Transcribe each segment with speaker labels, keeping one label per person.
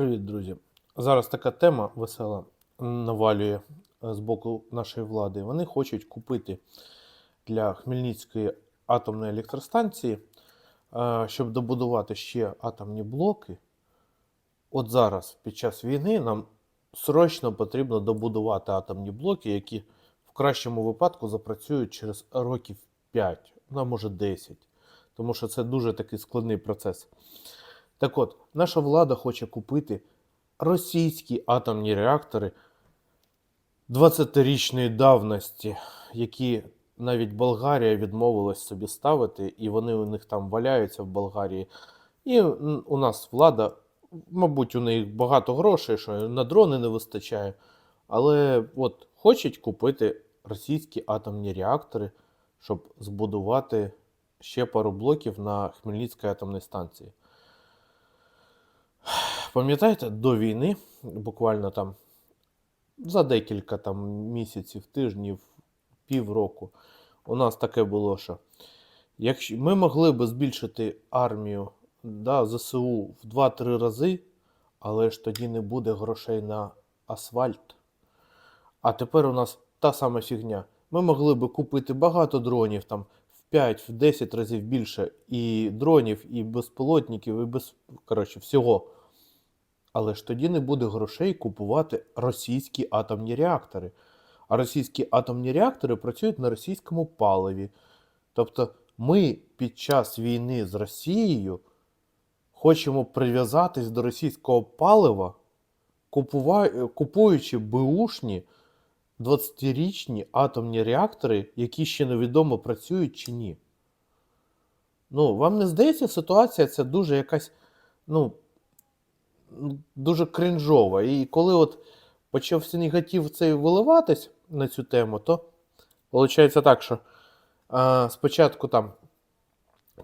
Speaker 1: Привіт, друзі. Зараз така тема весела навалює е, з боку нашої влади. Вони хочуть купити для Хмельницької атомної електростанції, е, щоб добудувати ще атомні блоки. От зараз, під час війни, нам срочно потрібно добудувати атомні блоки, які в кращому випадку запрацюють через років 5, ну а може 10. Тому що це дуже такий складний процес. Так от, наша влада хоче купити російські атомні реактори 20-річної давності, які навіть Болгарія відмовилась собі ставити, і вони у них там валяються в Болгарії. І у нас влада, мабуть, у них багато грошей, що на дрони не вистачає. Але от хочуть купити російські атомні реактори, щоб збудувати ще пару блоків на Хмельницькій атомній станції. Пам'ятаєте, до війни, буквально там за декілька там місяців, тижнів, півроку, у нас таке було, що якщо ми могли би збільшити армію да, ЗСУ в 2-3 рази, але ж тоді не буде грошей на асфальт. А тепер у нас та сама фігня. Ми могли би купити багато дронів, там в 5-10 разів більше і дронів, і безпілотників, і без коротше, всього. Але ж тоді не буде грошей купувати російські атомні реактори. А російські атомні реактори працюють на російському паливі. Тобто ми під час війни з Росією хочемо прив'язатись до російського палива, купуючи беушні 20-річні атомні реактори, які ще невідомо працюють чи ні. Ну, вам не здається, ситуація ця дуже якась, ну, дуже кринжова. І коли от почався негатив цей виливатись на цю тему, то виходить так, що а, спочатку там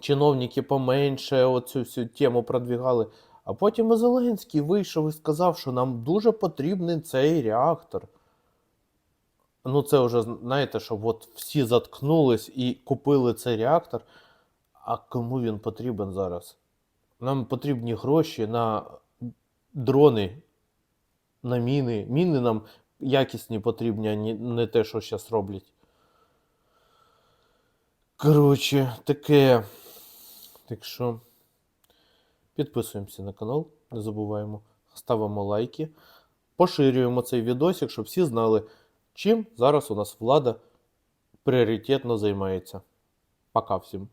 Speaker 1: чиновники поменше оцю всю тему продвігали, а потім Зеленський вийшов і сказав, що нам дуже потрібний цей реактор. Ну, це вже, знаєте, щоб от всі заткнулись і купили цей реактор. А кому він потрібен зараз? Нам потрібні гроші на дрони, на міни. Міни нам якісні потрібні, а не те, що зараз роблять. Коротше, таке. Так що підписуємося на канал, не забуваємо, ставимо лайки, поширюємо цей відосик, щоб всі знали, чим зараз у нас влада пріоритетно займається. Пока всім.